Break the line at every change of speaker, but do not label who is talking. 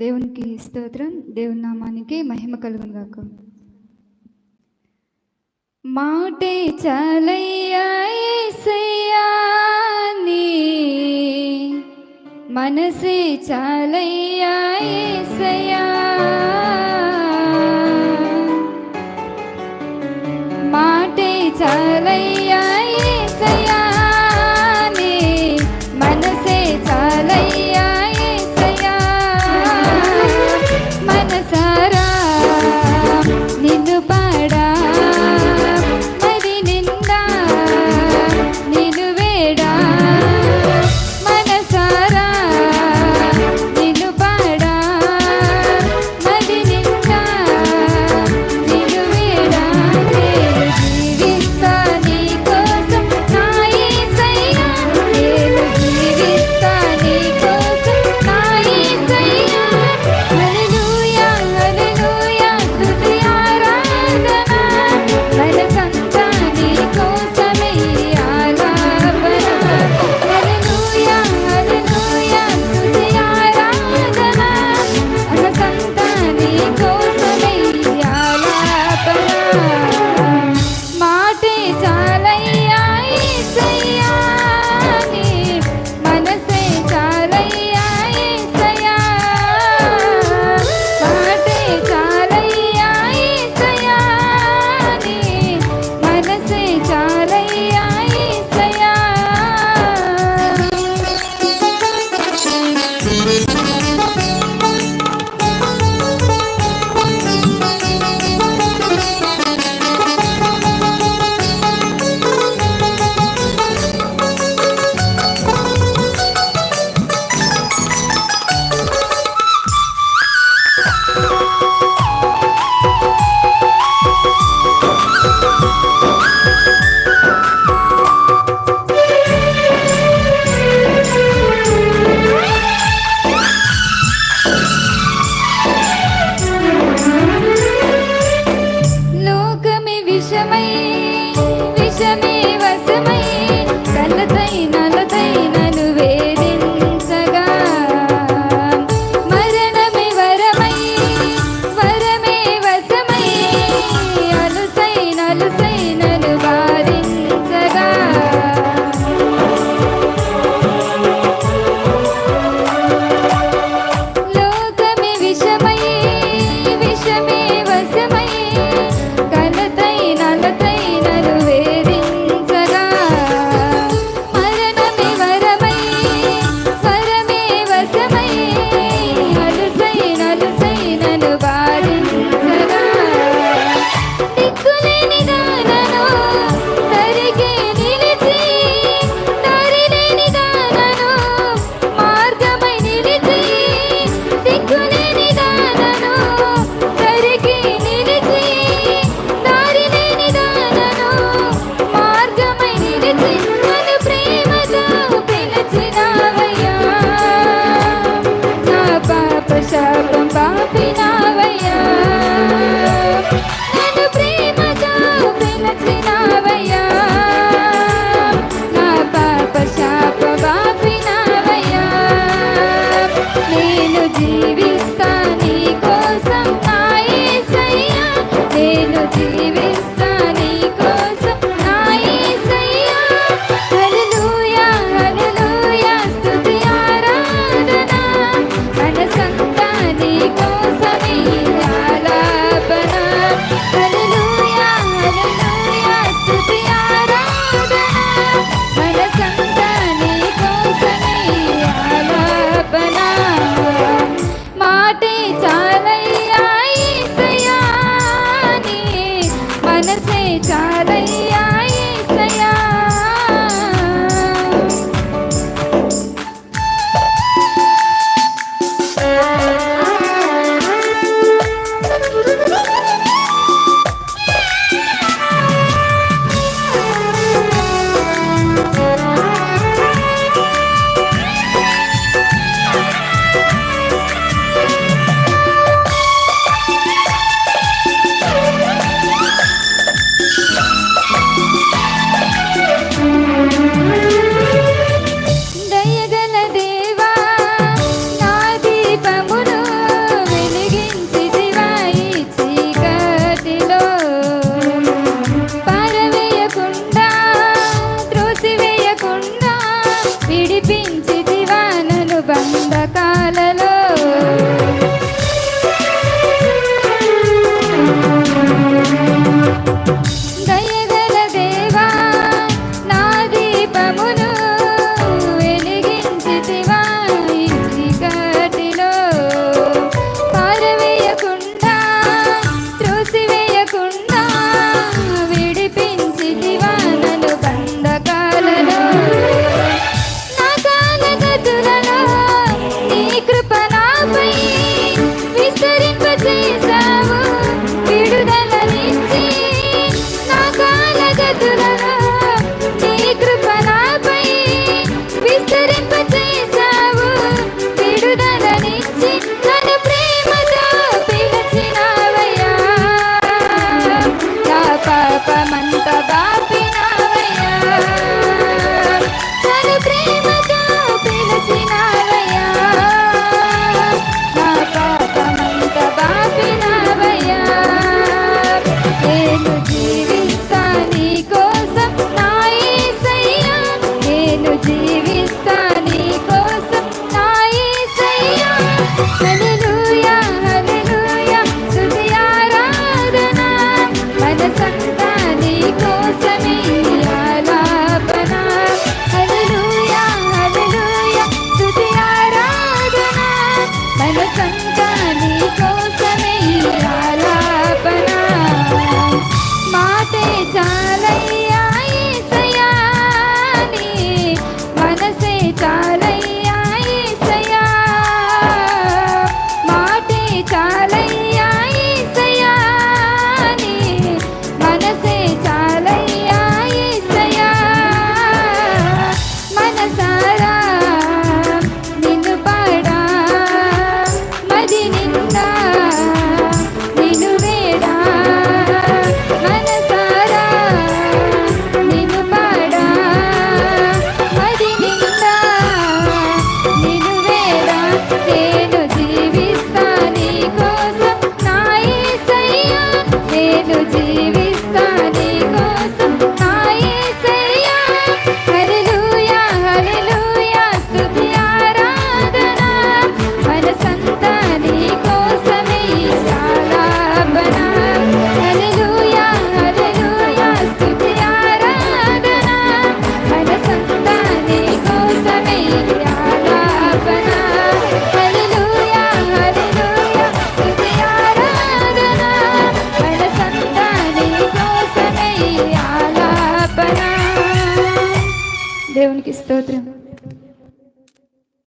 దేవునికి స్తోత్రం దేవుని నామానికి మహిమ కలుగును గాక మాటే చాలయ్యా మనసే చాలయ్యా మాటే చాలయ్యా
Vámonos.
day. te